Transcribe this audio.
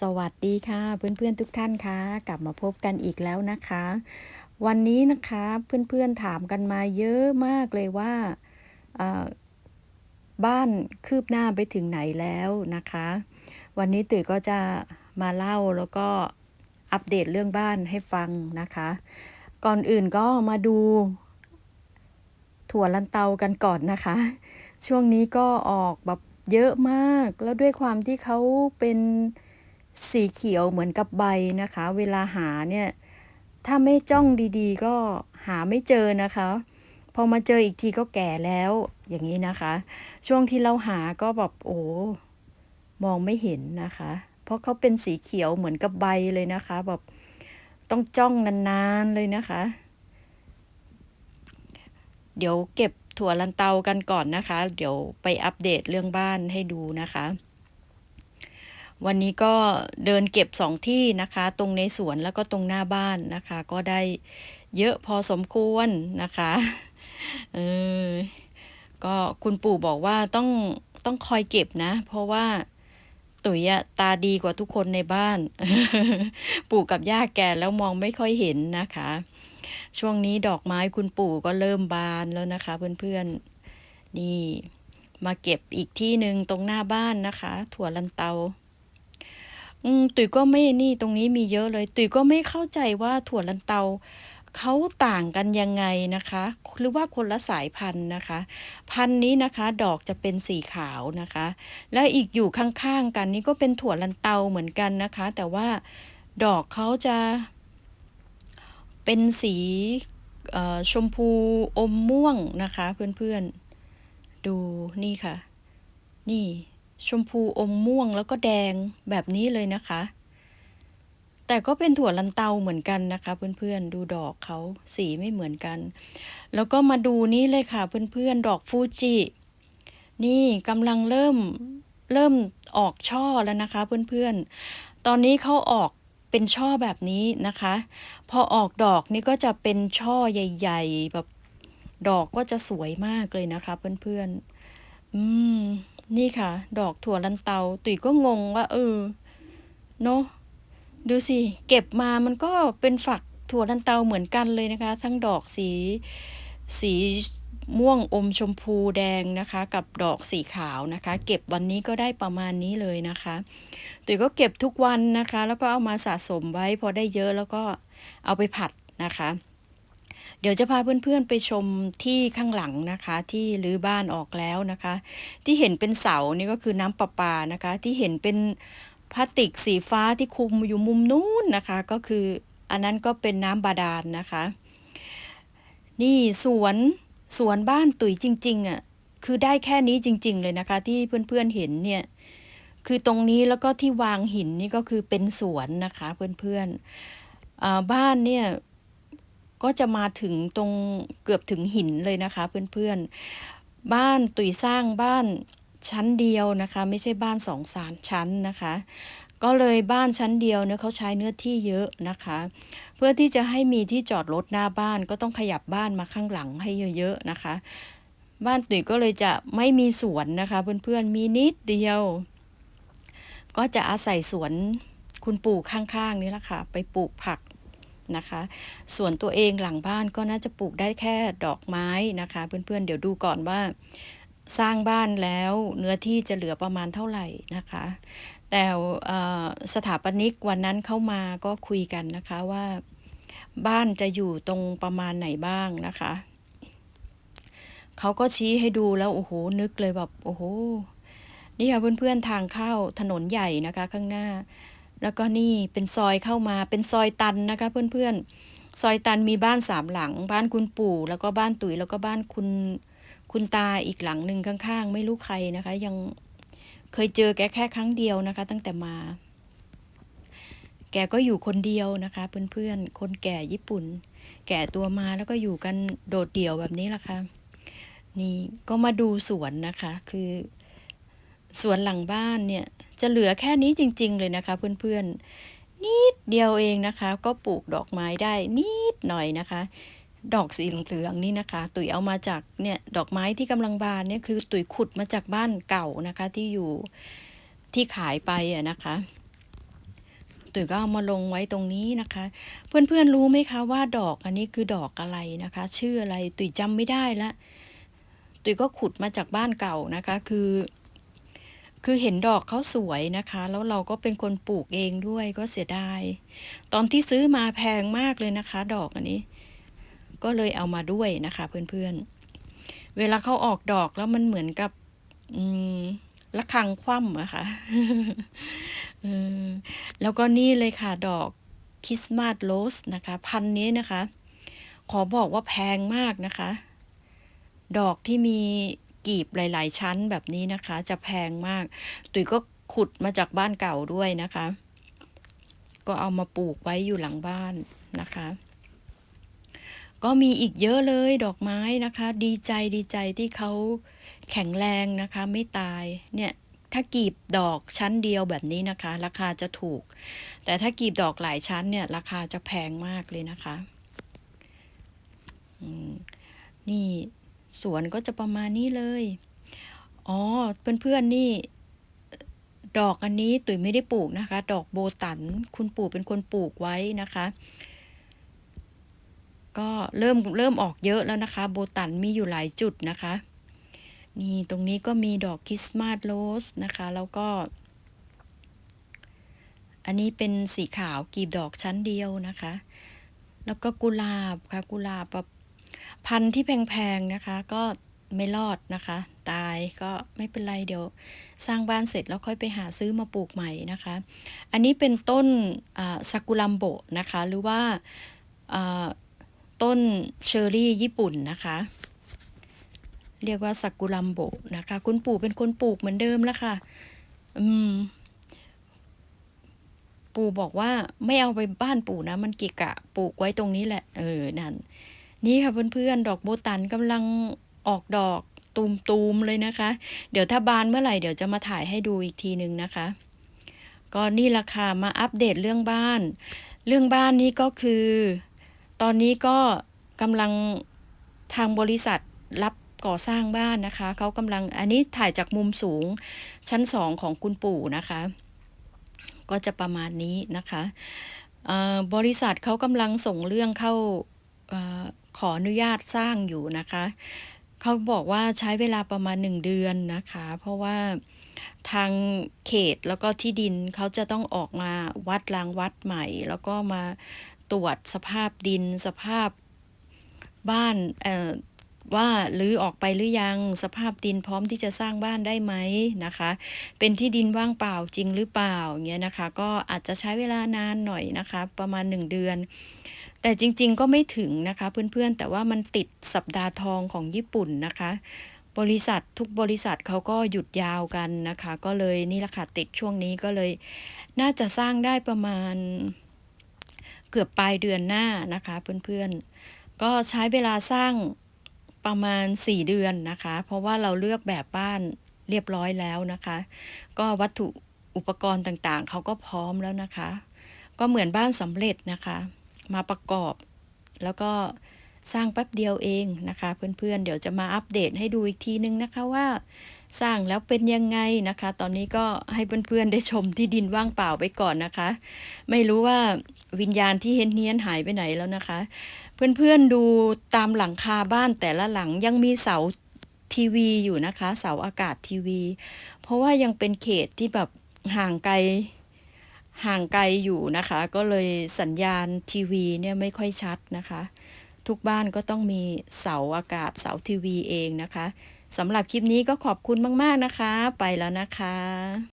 สวัสดีค่ะเพื่อนๆทุกท่านคะกลับมาพบกันอีกแล้วนะคะ วันนี้นะคะเพื่อนๆถามกันมาเยอะมากเลยว่าบ้านคืบหน้าไปถึงไหนแล้วนะคะ วันนี้ตุ๋ยก็จะมาเล่าแล้วก็อัปเดตเรื่องบ้านให้ฟังนะคะ ก่อนอื่นก็มาดู ถั่วลันเตากันก่อนนะคะ ช่วงนี้ก็ออกแบบเยอะมากแล้วด้วยความที่เขาเป็น สีเขียวเหมือนกับใบนะคะ เวลาหาเนี่ยถ้าไม่จ้องดีๆ ก็หาไม่เจอนะคะ พอมาเจออีกทีก็แก่แล้วอย่างนี้นะคะ ช่วงที่เราหาก็แบบโอ้มองไม่เห็นนะคะ เพราะเขาเป็นสีเขียวเหมือนกับใบเลยนะคะแบบต้องจ้องนานๆเลยนะคะ เดี๋ยวเก็บถั่วลันเตากันก่อนนะคะ เดี๋ยวไปอัปเดตเรื่องบ้านให้ดูนะคะ วันนี้ก็เดินเก็บสองที่นะคะ ตรงในสวนแล้วก็ตรงหน้าบ้านนะคะ ก็ได้เยอะพอสมควรนะคะเออก็คุณปู่บอกว่าต้องต้องคอยเก็บนะ เพราะว่าตุ๋ยอะตาดีกว่าทุกคนในบ้าน ปู่กับย่าแก่แล้วมองไม่ค่อยเห็นนะคะ ช่วงนี้ดอกไม้คุณปู่ก็เริ่มบานแล้วนะคะ เพื่อนๆนี่มาเก็บอีกที่หนึ่งตรงหน้าบ้านนะคะ ถั่วลันเตา อืมตุ๋ยก็ไม่นี่ตรงนี้มีเยอะเลย ตุ๋ยก็ไม่เข้าใจว่าถั่วลันเตาเขาต่างกันยังไงนะคะ หรือว่าคนละสายพันธุ์นะคะ พันธุ์นี้นะคะดอกจะเป็นสีขาวนะคะ และอีกอยู่ข้างๆกันนี่ก็เป็นถั่วลันเตาเหมือนกันนะคะ แต่ว่าดอกเขาจะเป็นสีชมพูอมม่วงนะคะเพื่อนๆ ดูนี่ค่ะ นี่ ชมพูอมม่วงแล้วก็แดงแบบนี้เลยนะคะ แต่ก็เป็นถั่วลันเตาเหมือนกันนะคะ เพื่อนๆดูดอกเขาสีไม่เหมือนกัน แล้วก็มาดูนี่เลยค่ะ เพื่อนๆดอกฟูจิ นี่กำลังเริ่มเริ่มออกช่อแล้วนะคะ เพื่อนๆ ตอนนี้เขาออกเป็นช่อแบบนี้นะคะ พอออกดอกนี่ก็จะเป็นช่อใหญ่ ๆ แบบดอกก็จะสวยมากเลยนะคะ เพื่อนๆ อืม นี่ค่ะ ดอกถั่วลันเตาตุ๋ยก็งงว่า เออเนาะดูสิ เก็บมามันก็เป็นฝักถั่วลันเตาเหมือนกันเลยนะคะ ทั้งดอกสี สีม่วงอมชมพูแดงนะคะ กับดอกสีขาวนะคะ เก็บวันนี้ก็ได้ประมาณนี้เลยนะคะตุ๋ยก็เก็บทุกวันนะคะ แล้วก็เอามาสะสมไว้พอได้เยอะแล้วก็เอาไปผัดนะคะ ดี๋ยวจะพาเพื่อนๆไปชมที่ข้างหลังนะคะ ที่รื้อบ้านออกแล้วนะคะ ที่เห็นเป็นเสานี่ก็คือน้ำประปานะคะ ที่เห็นเป็นพลาสติกสีฟ้าที่คุมอยู่มุมนู้นนะคะ ก็คืออันนั้นก็เป็นน้ำบาดาลนนะคะ นี่สวนสวนบ้านตุ๋ยจริงๆอะคือได้แค่นี้จริง ๆ เลยนะคะ ที่เพื่อนๆเห็นเนี่ยคือตรงนี้แล้วก็ที่วางหินนี่ก็คือเป็นสวนนะคะเพื่อนๆบ้านเนี่ย ก็จะมาถึงตรงเกือบถึงหินเลยนะคะ เพื่อนๆ บ้านตุยสร้างบ้านชั้นเดียวนะคะ ไม่ใช่บ้านสองสามชั้นนะคะ ก็เลยบ้านชั้นเดียวเนี่ยเขาใช้เนื้อที่เยอะนะคะ เพื่อที่จะให้มีที่จอดรถหน้าบ้านก็ต้องขยับบ้านมาข้างหลังให้เยอะๆนะคะ บ้านตุ๋ยก็เลยจะไม่มีสวนนะคะ เพื่อนๆมีนิดเดียว ก็จะอาศัยสวนคุณปู่ข้างๆนี่แหละค่ะ ไปปลูกผัก นะคะ ส่วนตัวเองหลังบ้านก็น่าจะปลูกได้แค่ดอกไม้นะคะ เพื่อนๆ เดี๋ยวดูก่อนว่าสร้างบ้านแล้วเนื้อที่จะเหลือประมาณเท่าไหร่นะคะ แต่สถาปนิกวันนั้นเข้ามาก็คุยกันนะคะว่าบ้านจะอยู่ตรงประมาณไหนบ้างนะคะ เขาก็ชี้ให้ดูแล้วโอ้โหนึกเลยแบบโอ้โหนี่ค่ะเพื่อนๆทางเข้าถนนใหญ่นะคะ ข้างหน้า แล้วก็นี่เป็นซอยเข้ามาเป็นซอยตันนะคะเพื่อนๆ ซอยตันมีบ้านสามหลัง บ้านคุณปู่ แล้วก็บ้านตุ๋ยแล้วก็บ้านคุณคุณตาอีกหลังหนึ่งข้างๆ ไม่รู้ใครนะคะ ยังเคยเจอแกแค่ครั้งเดียวนะคะ ตั้งแต่มา แกก็อยู่คนเดียวนะคะ เพื่อนๆ คนแก่ญี่ปุ่น แก่ตัวมาแล้วก็อยู่กันโดดเดี่ยวแบบนี้แหละค่ะนี่ก็มาดูสวนนะคะ คือสวนหลังบ้านเนี่ย จะเหลือแค่นี้จริง ๆ เลยนะคะ เพื่อนๆ นิดเดียวเองนะคะ ก็ปลูกดอกไม้ได้นิดหน่อยนะคะ ดอกสีเหลืองๆนี่นะคะ ตุ๋ยเอามาจากเนี่ยดอกไม้ที่กำลังบานเนี่ยคือตุ๋ยขุดมาจากบ้านเก่านะคะที่อยู่ที่ขายไปอะนะคะตุ๋ยก็เอามาลงไว้ตรงนี้นะคะ เพื่อนๆรู้ไหมคะว่าดอกอันนี้คือดอกอะไรนะคะ ชื่ออะไรตุ๋ยจำไม่ได้ละ ตุ๋ยก็ขุดมาจากบ้านเก่านะคะ คือ คือเห็นดอกเขาสวยนะคะ แล้วเราก็เป็นคนปลูกเองด้วยก็เสียดาย ตอนที่ซื้อมาแพงมากเลยนะคะ ดอกอันนี้ ก็เลยเอามาด้วยนะคะ เพื่อนๆ เวลาเขาออกดอกแล้วมันเหมือนกับอืมระฆังคว่ำอะค่ะแล้วก็นี่เลยค่ะดอกคริสต์มาสโรสนะคะ พันนี้นะคะ ขอบอกว่าแพงมากนะคะ ดอกที่มี กีบหลาย ๆ ชั้นแบบนี้นะคะ จะแพงมากตุ๋ยก็ขุดมาจากบ้านเก่าด้วยนะคะ ก็เอามาปลูกไว้อยู่หลังบ้านนะคะ ก็มีอีกเยอะเลยดอกไม้นะคะ ดีใจดีใจที่เขาแข็งแรงนะคะ ไม่ตายเนี่ยถ้ากีบดอกชั้นเดียวแบบนี้นะคะ ราคาจะถูก แต่ถ้ากีบดอกหลายชั้นเนี่ย ราคาจะแพงมากเลยนะคะนี่ สวนก็จะประมาณนี้เลย อ๋อ เพื่อนๆนี่ ดอกอันนี้ตุ๋ยไม่ได้ปลูกนะคะ ดอกโบตัน คุณปู่เป็นคนปลูกไว้นะคะ ก็เริ่มเริ่มออกเยอะแล้วนะคะ โบตันมีอยู่หลายจุดนะคะ นี่ตรงนี้ก็มีดอกคริสต์มาสโรสนะคะ แล้วก็ อันนี้เป็นสีขาวกีบดอกชั้นเดียวนะคะ แล้วก็กุหลาบค่ะ กุหลาบแบบ พันธุ์ที่แพงๆนะคะ ก็ไม่รอดนะคะ ตายก็ไม่เป็นไรเดี๋ยว สร้างบ้านเสร็จแล้วค่อยไปหาซื้อมาปลูกใหม่นะคะ อันนี้เป็นต้นซากุรัมโบะนะคะ หรือว่าต้นเชอร์รี่ญี่ปุ่นนะคะ เรียกว่าซากุรัมโบะนะคะ คุณปู่เป็นคนปลูกเหมือนเดิมแล้วค่ะ อืม ปู่บอกว่าไม่เอาไปบ้านปู่นะ มันกะกะปลูกไว้ตรงนี้แหละ เออนั่น นี่ค่ะเพื่อนๆ ดอกโบตันกำลังออกดอกตูมๆเลยนะคะ เดี๋ยวถ้าบานเมื่อไหร่เดี๋ยวจะมาถ่ายให้ดูอีกทีหนึ่งนะคะ ก็นี่ละค่ะมาอัปเดตเรื่องบ้าน เรื่องบ้านนี้ก็คือ ตอนนี้ก็กำลังทางบริษัทรับก่อสร้างบ้านนะคะ เขากำลังอันนี้ถ่ายจากมุมสูงชั้นสองของคุณปู่นะคะ ก็จะประมาณนี้นะคะบริษัทเขากำลังส่งเรื่องเข้า ขออนุญาตสร้างอยู่นะคะ เขาบอกว่าใช้เวลาประมาณหนึ่งเดือนนะคะ เพราะว่าทางเขตแล้วก็ที่ดินเขาจะต้องออกมาวัดรางวัดใหม่ แล้วก็มาตรวจสภาพดินสภาพบ้านว่ารื้อออกไปหรือยังสภาพดินพร้อมที่จะสร้างบ้านได้ไหมนะคะ เป็นที่ดินว่างเปล่าจริงหรือเปล่าเงี้ยนะคะ ก็อาจจะใช้เวลานานหน่อยนะคะ ประมาณ 1 เดือน แต่จริงๆก็ไม่ถึงนะคะเพื่อนๆ แต่ว่ามันติดสัปดาห์ทองของญี่ปุ่นนะคะ บริษัททุกบริษัทเขาก็หยุดยาวกันนะคะ ก็เลยนี่แหละค่ะติดช่วงนี้ก็เลย น่าจะสร้างได้ประมาณเกือบปลายเดือนหน้านะคะ เพื่อนๆ ก็ใช้เวลาสร้างประมาณ 4 เดือนนะคะ เพราะว่าเราเลือกแบบบ้านเรียบร้อยแล้วนะคะ ก็วัตถุอุปกรณ์ต่างๆ เขาก็พร้อมแล้วนะคะ ก็เหมือนบ้านสำเร็จนะคะ มาประกอบ แล้วก็สร้างแป๊บเดียวเองนะคะ เพื่อนๆ เดี๋ยวจะมาอัปเดตให้ดูอีกทีนึงนะคะว่า สร้างแล้วเป็นยังไงนะคะ ตอนนี้ก็ให้เพื่อนๆ ได้ชมที่ดินว่างเปล่าไปก่อนนะคะ ไม่รู้ว่าวิญญาณที่เห็นเฮียนหายไปไหนแล้วนะคะ เพื่อนๆดูตามหลังคาบ้านแต่ละหลังยังมีเสาทีวีอยู่นะคะ เสาอากาศทีวี เพราะว่ายังเป็นเขตที่แบบห่างไกล ห่างไกลอยู่นะคะ ก็เลยสัญญาณทีวีเนี่ยไม่ค่อยชัดนะคะ ทุกบ้านก็ต้องมีเสาอากาศเสาทีวีเองนะคะสำหรับคลิปนี้ก็ขอบคุณมาก ๆ นะคะ ไปแล้วนะคะ